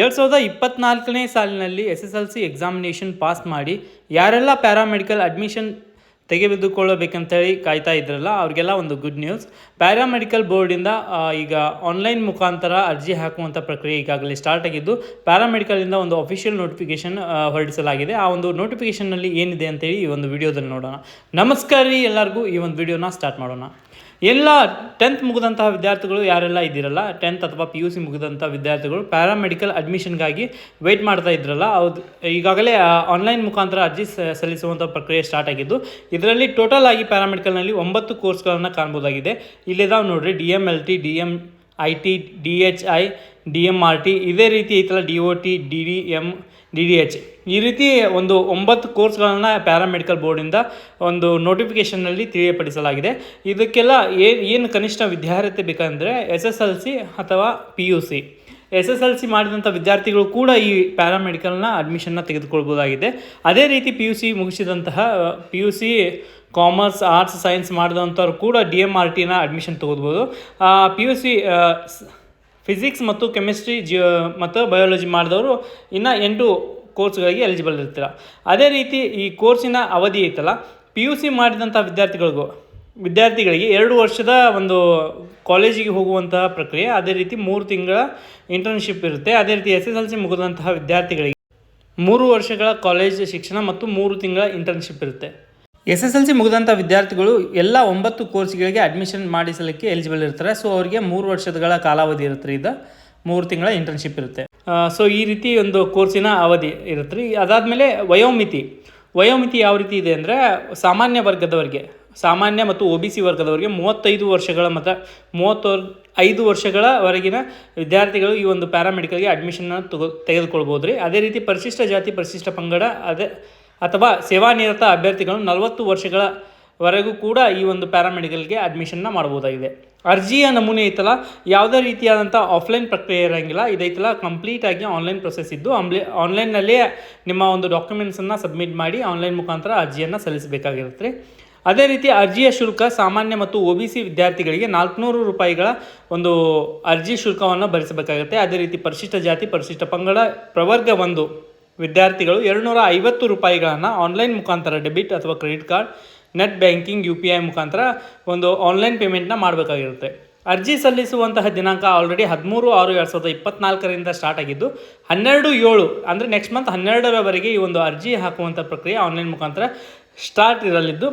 ಎರಡು ಸಾವಿರದ ಇಪ್ಪತ್ನಾಲ್ಕನೇ ಸಾಲಿನಲ್ಲಿ S S L C examination pass ಮಾಡಿ ಯಾರೆಲ್ಲ ಪ್ಯಾರಾಮೆಡಿಕಲ್ ಅಡ್ಮಿಷನ್ ತೆಗೆದುಕೊಳ್ಳಬೇಕಂತೇಳಿ ಕಾಯ್ತಾ ಇದ್ರಲ್ಲ, ಅವ್ರಿಗೆಲ್ಲ ಒಂದು ಗುಡ್ ನ್ಯೂಸ್ ಪ್ಯಾರಾಮೆಡಿಕಲ್ ಬೋರ್ಡಿಂದ ಈಗ ಆನ್ಲೈನ್ ಮುಖಾಂತರ ಅರ್ಜಿ ಹಾಕುವಂಥ ಪ್ರಕ್ರಿಯೆ ಈಗಾಗಲೇ ಸ್ಟಾರ್ಟ್ ಆಗಿದ್ದು ಪ್ಯಾರಾಮೆಡಿಕಲಿಂದ ಒಂದು ಅಫಿಷಿಯಲ್ ನೋಟಿಫಿಕೇಶನ್ ಹೊರಡಿಸಲಾಗಿದೆ. ಆ ಒಂದು ನೋಟಿಫಿಕೇಷನ್ನಲ್ಲಿ ಏನಿದೆ ಅಂತೇಳಿ ಈ ಒಂದು ವಿಡಿಯೋದಲ್ಲಿ ನೋಡೋಣ. ನಮಸ್ಕಾರ ರೀ ಎಲ್ಲರಿಗೂ, ಈ ಒಂದು ವಿಡಿಯೋನ ಸ್ಟಾರ್ಟ್ ಮಾಡೋಣ. ಎಲ್ಲ ಟೆಂತ್ ಮುಗಿದಂತಹ ವಿದ್ಯಾರ್ಥಿಗಳು ಯಾರೆಲ್ಲ ಇದ್ದೀರಲ್ಲ? ಟೆಂತ್ ಅಥವಾ ಪಿ ಯು ಸಿ ಮುಗಿದಂಥ ವಿದ್ಯಾರ್ಥಿಗಳು ಪ್ಯಾರಾಮೆಡಿಕಲ್ ಅಡ್ಮಿಷನ್ಗಾಗಿ ವೆಯ್ಟ್ ಮಾಡ್ತಾ ಇದ್ರಲ್ಲ, ಹೌದು. ಈಗಾಗಲೇ ಆನ್ಲೈನ್ ಮುಖಾಂತರ ಅರ್ಜಿ ಸಲ್ಲಿಸುವಂಥ ಪ್ರಕ್ರಿಯೆ ಸ್ಟಾರ್ಟ್ ಆಗಿದ್ದು, ಇದರಲ್ಲಿ ಟೋಟಲ್ ಆಗಿ ಪ್ಯಾರಾಮೆಡಿಕಲ್ನಲ್ಲಿ ಒಂಬತ್ತು ಕೋರ್ಸ್ಗಳನ್ನು ಕಾಣ್ಬೋದಾಗಿದೆ. ಇಲ್ಲಿದಾವೆ ನೋಡಿರಿ D M L T D M I T, D H I, D M R T, ಇದೇ ರೀತಿ ಐತಲ್ಲ D O T, D D M D D H. ಈ ರೀತಿ ಒಂದು ಒಂಬತ್ತು ಕೋರ್ಸ್ಗಳನ್ನು ಪ್ಯಾರಾಮೆಡಿಕಲ್ ಬೋರ್ಡಿಂದ ಒಂದು ನೋಟಿಫಿಕೇಷನ್ನಲ್ಲಿ ತಿಳಿಯಪಡಿಸಲಾಗಿದೆ. ಇದಕ್ಕೆಲ್ಲ ಏನು ಏನು ಕನಿಷ್ಠ ವಿದ್ಯಾರ್ಹತೆ ಬೇಕಂದರೆ ಎಸ್ ಎಸ್ ಎಲ್ ಸಿ ಅಥವಾ P U C. S S L C ಮಾಡಿದಂಥ ವಿದ್ಯಾರ್ಥಿಗಳು ಕೂಡ ಈ ಪ್ಯಾರಾಮೆಡಿಕಲ್ನ ಅಡ್ಮಿಷನ್ನ ತೆಗೆದುಕೊಳ್ಬೋದಾಗಿದೆ. ಅದೇ ರೀತಿ P U C ಮುಗಿಸಿದಂತಹ, P U C commerce, arts, science ಮಾಡಿದಂಥವ್ರು ಕೂಡ ಡಿ ಎಂ ಆರ್ ಟಿನ ಅಡ್ಮಿಷನ್ ತೊಗೋಬೋದು. ಪಿ ಯು ಸಿ ಫಿಸಿಕ್ಸ್ ಮತ್ತು ಕೆಮಿಸ್ಟ್ರಿ ಜಿಯೋ ಮತ್ತು ಬಯಾಲಜಿ ಮಾಡಿದವರು ಇನ್ನು ಎಂಟು ಕೋರ್ಸ್ಗಳಿಗೆ ಎಲಿಜಿಬಲ್ ಇರ್ತೀರ. ಅದೇ ರೀತಿ ಈ ಕೋರ್ಸಿನ ಅವಧಿ ಐತಲ್ಲ ಪಿ ಯು ಸಿ ಮಾಡಿದಂಥ ವಿದ್ಯಾರ್ಥಿಗಳಿಗೂ, ವಿದ್ಯಾರ್ಥಿಗಳಿಗೆ ಎರಡು ವರ್ಷದ ಒಂದು ಕಾಲೇಜಿಗೆ ಹೋಗುವಂತಹ ಪ್ರಕ್ರಿಯೆ, ಅದೇ ರೀತಿ ಮೂರು ತಿಂಗಳ ಇಂಟರ್ನ್ಶಿಪ್ ಇರುತ್ತೆ. ಅದೇ ರೀತಿ ಎಸ್ ಎಸ್ ಎಲ್ ಸಿ ಮುಗಿದಂತಹ ವಿದ್ಯಾರ್ಥಿಗಳಿಗೆ ಮೂರು ವರ್ಷಗಳ ಕಾಲೇಜ್ ಶಿಕ್ಷಣ ಮತ್ತು ಮೂರು ತಿಂಗಳ ಇಂಟರ್ನ್ಶಿಪ್ ಇರುತ್ತೆ. ಎಸ್ ಎಸ್ ಎಲ್ ಸಿ ಮುಗಿದಂಥ ವಿದ್ಯಾರ್ಥಿಗಳು ಎಲ್ಲ ಒಂಬತ್ತು ಕೋರ್ಸ್ಗಳಿಗೆ ಅಡ್ಮಿಷನ್ ಮಾಡಿಸಲಿಕ್ಕೆ ಎಲಿಜಿಬಲ್ ಇರ್ತಾರೆ. ಸೊ ಅವರಿಗೆ ಮೂರು ವರ್ಷಗಳ ಕಾಲಾವಧಿ ಇರುತ್ತೆ ರೀ ಇದು. ಮೂರು ತಿಂಗಳ ಇಂಟರ್ನ್ಶಿಪ್ ಇರುತ್ತೆ. ಸೊ ಈ ರೀತಿ ಒಂದು ಕೋರ್ಸಿನ ಅವಧಿ ಇರುತ್ತೆ ರೀ. ಅದಾದಮೇಲೆ ವಯೋಮಿತಿ. ವಯೋಮಿತಿ ಯಾವ ರೀತಿ ಇದೆ ಅಂದರೆ ಸಾಮಾನ್ಯ ವರ್ಗದವರಿಗೆ, ಸಾಮಾನ್ಯ ಮತ್ತು ಒ ಬಿ ಸಿ ವರ್ಗದವರಿಗೆ ಮೂವತ್ತೈದು ವರ್ಷಗಳ ಮತ್ತು ಮೂವತ್ತರ್ ಐದು ವರ್ಷಗಳವರೆಗಿನ ವಿದ್ಯಾರ್ಥಿಗಳು ಈ ಒಂದು ಪ್ಯಾರಾಮೆಡಿಕಲ್ಗೆ ಅಡ್ಮಿಷನ್ನ ತಗೋ ತೆಗೆದುಕೊಳ್ಬೋದು ರೀ. ಅದೇ ರೀತಿ ಪರಿಶಿಷ್ಟ ಜಾತಿ, ಪರಿಶಿಷ್ಟ ಪಂಗಡ, ಅದೇ ಅಥವಾ ಸೇವಾನಿರತ ಅಭ್ಯರ್ಥಿಗಳು ನಲವತ್ತು ವರ್ಷಗಳವರೆಗೂ ಕೂಡ ಈ ಒಂದು ಪ್ಯಾರಾಮೆಡಿಕಲ್ಗೆ ಅಡ್ಮಿಷನ್ನ ಮಾಡ್ಬೋದಾಗಿದೆ ಅರ್ಜಿಯ ನಮೂನೆ ಐತಲ್ಲ, ಯಾವುದೇ ರೀತಿಯಾದಂಥ ಆಫ್ಲೈನ್ ಪ್ರಕ್ರಿಯೆ ಇರೋಂಗಿಲ್ಲ. ಇದೈತಲ್ಲ ಕಂಪ್ಲೀಟಾಗಿ ಆನ್ಲೈನ್ ಪ್ರೊಸೆಸ್ ಇದ್ದು ಆನ್ಲೈ ಆನ್ಲೈನ್ನಲ್ಲೇ ನಿಮ್ಮ ಒಂದು ಡಾಕ್ಯುಮೆಂಟ್ಸನ್ನು ಸಬ್ಮಿಟ್ ಮಾಡಿ ಆನ್ಲೈನ್ ಮುಖಾಂತರ ಅರ್ಜಿಯನ್ನು ಸಲ್ಲಿಸಬೇಕಾಗಿರುತ್ತೆ. ಅದೇ ರೀತಿ ಅರ್ಜಿಯ ಶುಲ್ಕ ಸಾಮಾನ್ಯ ಮತ್ತು ಒ ಬಿ ಸಿ ವಿದ್ಯಾರ್ಥಿಗಳಿಗೆ ನಾಲ್ಕುನೂರು ರೂಪಾಯಿಗಳ ಒಂದು ಅರ್ಜಿ ಶುಲ್ಕವನ್ನು ಭರಿಸಬೇಕಾಗುತ್ತೆ. ಅದೇ ರೀತಿ ಪರಿಶಿಷ್ಟ ಜಾತಿ, ಪರಿಶಿಷ್ಟ ಪಂಗಡ, ಪ್ರವರ್ಗ ಒಂದು ವಿದ್ಯಾರ್ಥಿಗಳು ಎರಡುನೂರ ಐವತ್ತು ರೂಪಾಯಿಗಳನ್ನು ಆನ್ಲೈನ್ ಮುಖಾಂತರ ಡೆಬಿಟ್ ಅಥವಾ credit card net banking U P I ಮುಖಾಂತರ ಒಂದು ಆನ್ಲೈನ್ ಪೇಮೆಂಟ್ನ ಮಾಡಬೇಕಾಗಿರುತ್ತೆ. ಅರ್ಜಿ ಸಲ್ಲಿಸುವಂತಹ ದಿನಾಂಕ ಆಲ್ರೆಡಿ ಹದಿಮೂರು, ಆರು, ಎರಡು ಸಾವಿರದ ಇಪ್ಪತ್ನಾಲ್ಕರಿಂದ ಸ್ಟಾರ್ಟ್ ಆಗಿದ್ದು, ಹನ್ನೆರಡು, ಏಳು ಅಂದರೆ ನೆಕ್ಸ್ಟ್ ಮಂತ್ ಹನ್ನೆರಡರವರೆಗೆ ಈ ಒಂದು ಅರ್ಜಿ ಹಾಕುವಂಥ ಪ್ರಕ್ರಿಯೆ ಆನ್ಲೈನ್ ಮುಖಾಂತರ ಸ್ಟಾರ್ಟ್ ಇರಲಿದ್ದು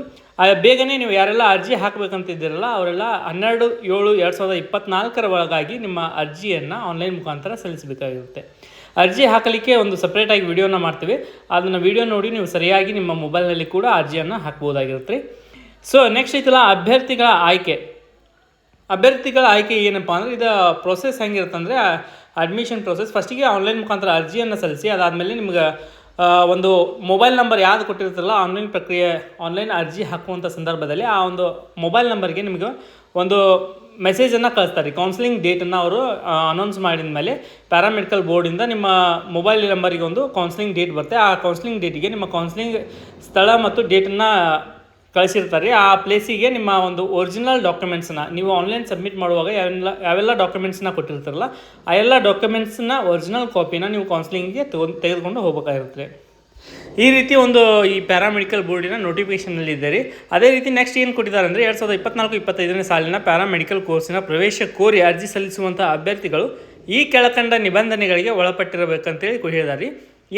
ಬೇಗನೆ ನೀವು ಯಾರೆಲ್ಲ ಅರ್ಜಿ ಹಾಕಬೇಕಂತಿದ್ದೀರಲ್ಲ, ಅವರೆಲ್ಲ ಹನ್ನೆರಡು, ಏಳು, ಎರಡು ಸಾವಿರದ ಇಪ್ಪತ್ನಾಲ್ಕರ ಒಳಗಾಗಿ ನಿಮ್ಮ ಅರ್ಜಿಯನ್ನು ಆನ್ಲೈನ್ ಮುಖಾಂತರ ಸಲ್ಲಿಸಬೇಕಾಗಿರುತ್ತೆ. ಅರ್ಜಿ ಹಾಕಲಿಕ್ಕೆ ಒಂದು ಸಪ್ರೇಟಾಗಿ ವಿಡಿಯೋನ ಮಾಡ್ತೀವಿ. ಅದನ್ನು ವಿಡಿಯೋ ನೋಡಿ ನೀವು ಸರಿಯಾಗಿ ನಿಮ್ಮ ಮೊಬೈಲ್ನಲ್ಲಿ ಕೂಡ ಅರ್ಜಿಯನ್ನು ಹಾಕ್ಬೋದಾಗಿರುತ್ತೆ. ಸೊ ನೆಕ್ಸ್ಟ್ ಐತಲ್ಲ, ಅಭ್ಯರ್ಥಿಗಳ ಆಯ್ಕೆ. ಅಭ್ಯರ್ಥಿಗಳ ಆಯ್ಕೆ ಏನಪ್ಪ ಅಂದರೆ, ಇದು ಪ್ರೊಸೆಸ್ ಹೆಂಗಿರುತ್ತೆ ಅಂದರೆ ಅಡ್ಮಿಷನ್ ಪ್ರೊಸೆಸ್ ಫಸ್ಟಿಗೆ ಆನ್ಲೈನ್ ಮುಖಾಂತರ ಅರ್ಜಿಯನ್ನು ಸಲ್ಲಿಸಿ, ಅದಾದಮೇಲೆ ನಿಮ್ಗೆ ಒಂದು ಮೊಬೈಲ್ ನಂಬರ್ ಯಾವುದು ಕೊಟ್ಟಿರ್ತಾರಲ್ಲ ಆನ್ಲೈನ್ ಪ್ರಕ್ರಿಯೆ ಆನ್ಲೈನ್ ಅರ್ಜಿ ಹಾಕುವಂಥ ಸಂದರ್ಭದಲ್ಲಿ ಆ ಒಂದು ಮೊಬೈಲ್ ನಂಬರ್ಗೆ ನಿಮಗೆ ಒಂದು ಮೆಸೇಜನ್ನು ಕಳಿಸ್ತಾರೆ. ಕೌನ್ಸಿಲಿಂಗ್ ಡೇಟನ್ನು ಅವರು ಅನೌನ್ಸ್ ಮಾಡಿದ ಮೇಲೆ ಪ್ಯಾರಾಮೆಡಿಕಲ್ ಬೋರ್ಡಿಂದ ನಿಮ್ಮ ಮೊಬೈಲ್ ನಂಬರಿಗೆ ಒಂದು ಕೌನ್ಸಿಲಿಂಗ್ ಡೇಟ್ ಬರುತ್ತೆ. ಆ ಕೌನ್ಸಿಲಿಂಗ್ ಡೇಟಿಗೆ ನಿಮ್ಮ ಕೌನ್ಸಿಲಿಂಗ್ ಸ್ಥಳ ಮತ್ತು ಡೇಟನ್ನು ಕಳಿಸಿರ್ತಾರೆ. ಆ ಪ್ಲೇಸಿಗೆ ನಿಮ್ಮ ಒಂದು ಒರಿಜಿನಲ್ ಡಾಕ್ಯುಮೆಂಟ್ಸನ್ನ ನೀವು ಆನ್ಲೈನ್ ಸಬ್ಮಿಟ್ ಮಾಡುವಾಗ ಯಾವೆಲ್ಲ ಯಾವೆಲ್ಲ ಡಾಕ್ಯುಮೆಂಟ್ಸನ್ನ ಕೊಟ್ಟಿರ್ತಾರಲ್ಲ, ಆ ಎಲ್ಲ ಡಾಕ್ಯುಮೆಂಟ್ಸನ್ನ ಒರಿಜಿನಲ್ ಕಾಪಿನ ನೀವು ಕೌನ್ಸಿಲಿಂಗ್ಗೆ ತಗೊಂಡು ತೆಗೆದುಕೊಂಡು ಹೋಗಬೇಕಾಗಿರುತ್ತೆ. ಈ ರೀತಿ ಒಂದು ಈ ಪ್ಯಾರಾಮೆಡಿಕಲ್ ಬೋರ್ಡಿನ ನೋಟಿಫಿಕೇಶನಲ್ಲಿ ರೀ ಅದೇ ರೀತಿ ನೆಕ್ಸ್ಟ್ ಏನು ಕೊಟ್ಟಿದ್ದಾರೆ ಅಂದರೆ ಎರಡು ಸಾವಿರದ ಇಪ್ಪತ್ನಾಲ್ಕು, ಇಪ್ಪತ್ತೈದನೇ ಸಾಲಿನ ಪ್ಯಾರಾಮೆಡಿಕಲ್ ಕೋರ್ಸಿನ ಪ್ರವೇಶ ಕೋರಿ ಅರ್ಜಿ ಸಲ್ಲಿಸುವಂಥ ಅಭ್ಯರ್ಥಿಗಳು ಈ ಕೆಳಕಂಡ ನಿಬಂಧನೆಗಳಿಗೆ ಒಳಪಟ್ಟಿರಬೇಕಂತೇಳಿ ಹೇಳಿದ್ದಾರೆ.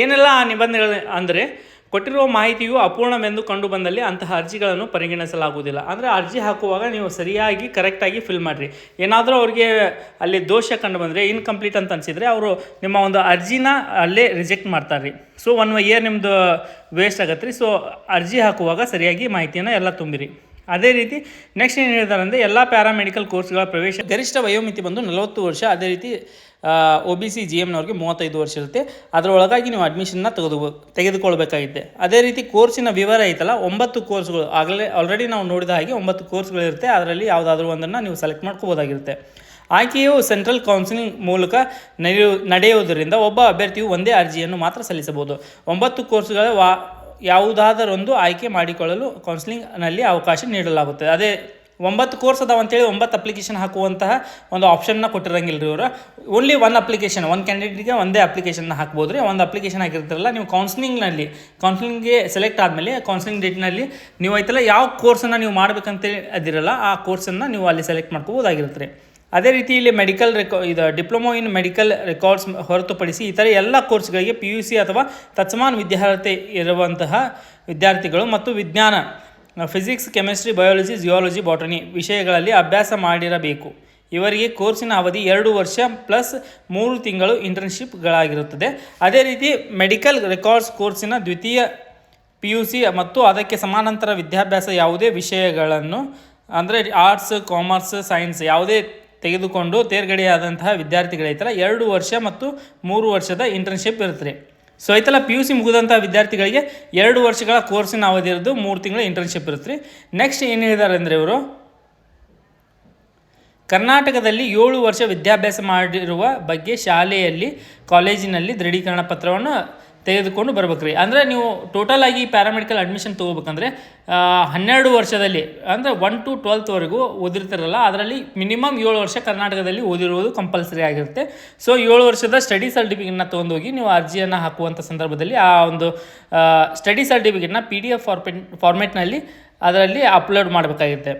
ಏನೆಲ್ಲ ಆ ನಿಬಂಧನೆಗಳು, ಅಂದರೆ ಕೊಟ್ಟಿರುವ ಮಾಹಿತಿಯು ಅಪೂರ್ಣವೆಂದು ಕಂಡು ಬಂದಲ್ಲಿ ಅಂತಹ ಅರ್ಜಿಗಳನ್ನು ಪರಿಗಣಿಸಲಾಗುವುದಿಲ್ಲ. ಅಂದರೆ ಅರ್ಜಿ ಹಾಕುವಾಗ ನೀವು ಸರಿಯಾಗಿ ಕರೆಕ್ಟಾಗಿ ಫಿಲ್ ಮಾಡಿರಿ. ಏನಾದರೂ ಅವ್ರಿಗೆ ಅಲ್ಲಿ ದೋಷ ಕಂಡು ಬಂದರೆ ಇನ್ಕಂಪ್ಲೀಟ್ ಅಂತ ಅನಿಸಿದರೆ ಅವರು ನಿಮ್ಮ ಒಂದು ಅರ್ಜಿನ ಅಲ್ಲೇ ರಿಜೆಕ್ಟ್ ಮಾಡ್ತಾರೆ ರೀ ಸೊ ಒನ್ ಇಯರ್ ನಿಮ್ಮದು ವೇಸ್ಟ್ ಆಗತ್ತೆ ರೀ ಸೊ ಅರ್ಜಿ ಹಾಕುವಾಗ ಸರಿಯಾಗಿ ಮಾಹಿತಿಯನ್ನು ಎಲ್ಲ ತುಂಬಿರಿ. ಅದೇ ರೀತಿ ನೆಕ್ಸ್ಟ್ ಏನು ಹೇಳ್ತಾರೆ ಅಂದರೆ ಎಲ್ಲ ಪ್ಯಾರಾಮೆಡಿಕಲ್ ಕೋರ್ಸ್ಗಳ ಪ್ರವೇಶ ಗರಿಷ್ಠ ವಯೋಮಿತಿ ಬಂದು ನಲವತ್ತು ವರ್ಷ. ಅದೇ ರೀತಿ ಒ ಬಿ ಸಿ ಜಿ ಎಮ್ನವ್ರಿಗೆ ಮೂವತ್ತೈದು ವರ್ಷ ಇರುತ್ತೆ. ಅದರೊಳಗಾಗಿ ನೀವು ಅಡ್ಮಿಷನ್ನ ತೆಗೆದು ತೆಗೆದುಕೊಳ್ಬೇಕಾಗಿದೆ ಅದೇ ರೀತಿ ಕೋರ್ಸಿನ ವಿವರ ಐತಲ್ಲ, ಒಂಬತ್ತು ಕೋರ್ಸ್ಗಳು ಆಗಲೇ ಆಲ್ರೆಡಿ ನಾವು ನೋಡಿದ ಹಾಗೆ ಒಂಬತ್ತು ಕೋರ್ಸ್ಗಳಿರುತ್ತೆ ಅದರಲ್ಲಿ ಯಾವುದಾದ್ರೂ ಒಂದನ್ನು ನೀವು ಸೆಲೆಕ್ಟ್ ಮಾಡ್ಕೋಬೋದಾಗಿರುತ್ತೆ. ಆಯ್ಕೆಯು ಸೆಂಟ್ರಲ್ ಕೌನ್ಸಿಲಿಂಗ್ ಮೂಲಕ ನಡೆಯು, ನಡೆಯುವುದರಿಂದ ಒಬ್ಬ ಅಭ್ಯರ್ಥಿಯು ಒಂದೇ ಅರ್ಜಿಯನ್ನು ಮಾತ್ರ ಸಲ್ಲಿಸಬಹುದು. ಒಂಬತ್ತು ಕೋರ್ಸ್ಗಳ ವಾ ಯಾವುದಾದರೊಂದು ಆಯ್ಕೆ ಮಾಡಿಕೊಳ್ಳಲು ಕೌನ್ಸಿಲಿಂಗ್ನಲ್ಲಿ ಅವಕಾಶ ನೀಡಲಾಗುತ್ತದೆ. ಅದೇ ಒಂಬತ್ತು ಕೋರ್ಸ್ ಅದಾವ ಅಂತೇಳಿ ಒಂಬತ್ತು ಅಪ್ಲಿಕೇಶನ್ ಹಾಕುವಂತಹ ಒಂದು ಆಪ್ಷನ್ನ ಕೊಟ್ಟಿರಂಗಿಲ್ಲ ರೀ ಇವರು. ಓನ್ಲಿ ಒನ್ ಅಪ್ಲಿಕೇಶನ್ ಒಂದು ಕ್ಯಾಂಡಿಡೇಟ್ಗೆ ಒಂದೇ ಅಪ್ಲಿಕೇಶನ್ನ ಹಾಕ್ಬೋದು ರೀ ಒಂದು ಅಪ್ಲಿಕೇಶನ್ ಹಾಕಿರ್ತಾರಲ್ಲ, ನೀವು ಕೌನ್ಸಿಲಿಂಗ್ನಲ್ಲಿ ಕೌನ್ಸಿಲಿಂಗ್ಗೆ ಸೆಲೆಕ್ಟ್ ಆದಮೇಲೆ ಕೌನ್ಸಿಲಿಂಗ್ ಡೇಟ್ನಲ್ಲಿ ನೀವು ಐತಲ್ಲ ಯಾವ ಕೋರ್ಸನ್ನು ನೀವು ಮಾಡ್ಬೇಕಂತೇಳಿ ಅದಿರಲ್ಲ, ಆ ಕೋರ್ಸನ್ನು ನೀವು ಅಲ್ಲಿ ಸೆಲೆಕ್ಟ್ ಮಾಡ್ಕೋಬೋದಾಗಿರುತ್ತೆ ಅದೇ ರೀತಿ ಇಲ್ಲಿ ಮೆಡಿಕಲ್ ರೆಕಾ ಇದು ಡಿಪ್ಲೊಮೋ ಇನ್ ಮೆಡಿಕಲ್ ರೆಕಾರ್ಡ್ಸ್ ಹೊರತುಪಡಿಸಿ ಇತರೆ ಎಲ್ಲ ಕೋರ್ಸ್ಗಳಿಗೆ ಪಿ ಯು ಸಿ ಅಥವಾ ತತ್ಸಮಾನ ವಿದ್ಯಾರ್ಹತೆ ಇರುವಂತಹ ವಿದ್ಯಾರ್ಥಿಗಳು ಮತ್ತು ವಿಜ್ಞಾನ physics chemistry biology geology botany ವಿಷಯಗಳಲ್ಲಿ ಅಭ್ಯಾಸ ಮಾಡಿರಬೇಕು. ಇವರಿಗೆ ಕೋರ್ಸಿನ ಅವಧಿ ಎರಡು ವರ್ಷ ಪ್ಲಸ್ ಮೂರು ತಿಂಗಳು ಇಂಟರ್ನ್ಶಿಪ್ಗಳಾಗಿರುತ್ತದೆ ಅದೇ ರೀತಿ ಮೆಡಿಕಲ್ ರೆಕಾರ್ಡ್ಸ್ ಕೋರ್ಸಿನ ದ್ವಿತೀಯ ಪಿ ಯು ಸಿ ಮತ್ತು ಅದಕ್ಕೆ ಸಮಾನಾಂತರ ವಿದ್ಯಾಭ್ಯಾಸ ಯಾವುದೇ ವಿಷಯಗಳನ್ನು, ಅಂದರೆ ಆರ್ಟ್ಸ್ ಕಾಮರ್ಸ್ ಸೈನ್ಸ್ ಯಾವುದೇ ತೆಗೆದುಕೊಂಡು ತೇರ್ಗಡೆಯಾದಂತಹ ವಿದ್ಯಾರ್ಥಿಗಳೈತಲ್ಲ ಎರಡು ವರ್ಷ ಮತ್ತು ಮೂರು ವರ್ಷದ ಇಂಟರ್ನ್ಶಿಪ್ ಇರುತ್ತೆ ಸೊ ಐತಲ್ಲ ಪಿ ಯು ಸಿ ಮುಗಿದಂಥ ವಿದ್ಯಾರ್ಥಿಗಳಿಗೆ ಎರಡು ವರ್ಷಗಳ ಕೋರ್ಸಿನ ಅವಧಿ ಇರೋದು ಮೂರು ತಿಂಗಳ ಇಂಟರ್ನ್ಶಿಪ್ ಇರುತ್ತೆ ನೆಕ್ಸ್ಟ್ ಏನು ಹೇಳಿದ್ದಾರೆ ಅಂದರೆ ಇವರು, ಕರ್ನಾಟಕದಲ್ಲಿ ಏಳು ವರ್ಷ ವಿದ್ಯಾಭ್ಯಾಸ ಮಾಡಿರುವ ಬಗ್ಗೆ ಶಾಲೆಯಲ್ಲಿ ಕಾಲೇಜಿನಲ್ಲಿ ದೃಢೀಕರಣ ಪತ್ರವನ್ನು ತೆಗೆದುಕೊಂಡು ಬರ್ಬೇಕು ರೀ ಅಂದರೆ ನೀವು ಟೋಟಲ್ ಆಗಿ ಪ್ಯಾರಾಮೆಡಿಕಲ್ ಅಡ್ಮಿಷನ್ ತೊಗೋಬೇಕಂದ್ರೆ ಹನ್ನೆರಡು ವರ್ಷದಲ್ಲಿ, ಅಂದರೆ ಒನ್ ಟು ಟ್ವೆಲ್ತ್ವರೆಗೂ ಓದಿರ್ತಿರಲ್ಲ, ಅದರಲ್ಲಿ ಮಿನಿಮಮ್ ಏಳು ವರ್ಷ ಕರ್ನಾಟಕದಲ್ಲಿ ಓದಿರುವುದು ಕಂಪಲ್ಸರಿ ಆಗಿರುತ್ತೆ. ಸೊ ಏಳು ವರ್ಷದ ಸ್ಟಡಿ ಸರ್ಟಿಫಿಕೇಟ್ನ ತೊಗೊಂಡೋಗಿ ನೀವು ಅರ್ಜಿಯನ್ನು ಹಾಕುವಂಥ ಸಂದರ್ಭದಲ್ಲಿ ಆ ಒಂದು ಸ್ಟಡಿ ಸರ್ಟಿಫಿಕೇಟ್ನ ಪಿ ಡಿ ಎಫ್ ಫಾರ್ಪೆಟ್ ಫಾರ್ಮೆಟ್ನಲ್ಲಿ ಅದರಲ್ಲಿ ಅಪ್ಲೋಡ್ ಮಾಡಬೇಕಾಗುತ್ತೆ.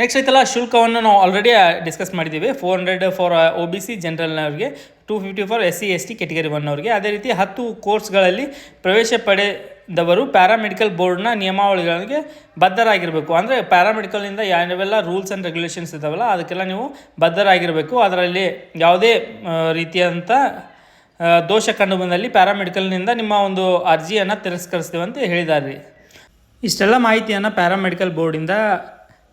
ನೆಕ್ಸ್ಟ್ ಐತಲ್ಲ, ಶುಲ್ಕವನ್ನು ನಾವು ಆಲ್ರೆಡಿ ಡಿಸ್ಕಸ್ ಮಾಡಿದ್ದೀವಿ. Four hundred for O B C ಜನರಲ್ನವ್ರಿಗೆ two fifty for S C, S T category one ಅವರಿಗೆ ಅದೇ ರೀತಿ ಹತ್ತು ಕೋರ್ಸ್ಗಳಲ್ಲಿ ಪ್ರವೇಶ ಪಡೆದವರು ಪ್ಯಾರಾಮೆಡಿಕಲ್ ಬೋರ್ಡ್ನ ನಿಯಮಾವಳಿಗಳಿಗೆ ಬದ್ಧರಾಗಿರಬೇಕು. ಅಂದರೆ ಪ್ಯಾರಾಮೆಡಿಕಲ್ನಿಂದ ಯಾವೆಲ್ಲ ರೂಲ್ಸ್ ಆ್ಯಂಡ್ ರೆಗ್ಯುಲೇಷನ್ಸ್ ಇದಾವಲ್ಲ, ಅದಕ್ಕೆಲ್ಲ ನೀವು ಬದ್ಧರಾಗಿರಬೇಕು. ಅದರಲ್ಲಿ ಯಾವುದೇ ರೀತಿಯಾದಂಥ ದೋಷ ಕಂಡು ಬಂದಲ್ಲಿ ಪ್ಯಾರಾಮೆಡಿಕಲ್ನಿಂದ ನಿಮ್ಮ ಒಂದು ಅರ್ಜಿಯನ್ನು ತಿರಸ್ಕರಿಸ್ತೇವೆ ಅಂತ ಹೇಳಿದ್ದಾರೆ ಇಷ್ಟೆಲ್ಲ ಮಾಹಿತಿಯನ್ನು ಪ್ಯಾರಾಮೆಡಿಕಲ್ ಬೋರ್ಡಿಂದ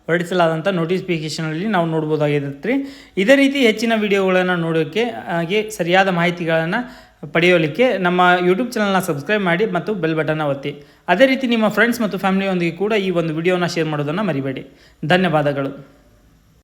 ಹೊರಡಿಸಲಾದಂಥ ನೋಟಿಫಿಕೇಷನಲ್ಲಿ ನಾವು ನೋಡ್ಬೋದಾಗಿರುತ್ತೆ. ಇದೇ ರೀತಿ ಹೆಚ್ಚಿನ ವಿಡಿಯೋಗಳನ್ನು ನೋಡೋಕ್ಕೆ ಹಾಗೆ ಸರಿಯಾದ ಮಾಹಿತಿಗಳನ್ನು ಪಡೆಯೋಲಿಕ್ಕೆ ನಮ್ಮ ಯೂಟ್ಯೂಬ್ ಚಾನಲ್ನ ಸಬ್ಸ್ಕ್ರೈಬ್ ಮಾಡಿ ಮತ್ತು ಬೆಲ್ ಬಟನ್ನ ಒತ್ತಿ. ಅದೇ ರೀತಿ ನಿಮ್ಮ ಫ್ರೆಂಡ್ಸ್ ಮತ್ತು ಫ್ಯಾಮಿಲಿಯೊಂದಿಗೆ ಕೂಡ ಈ ಒಂದು ವಿಡಿಯೋನ ಶೇರ್ ಮಾಡೋದನ್ನು ಮರಿಬೇಡಿ. ಧನ್ಯವಾದಗಳು.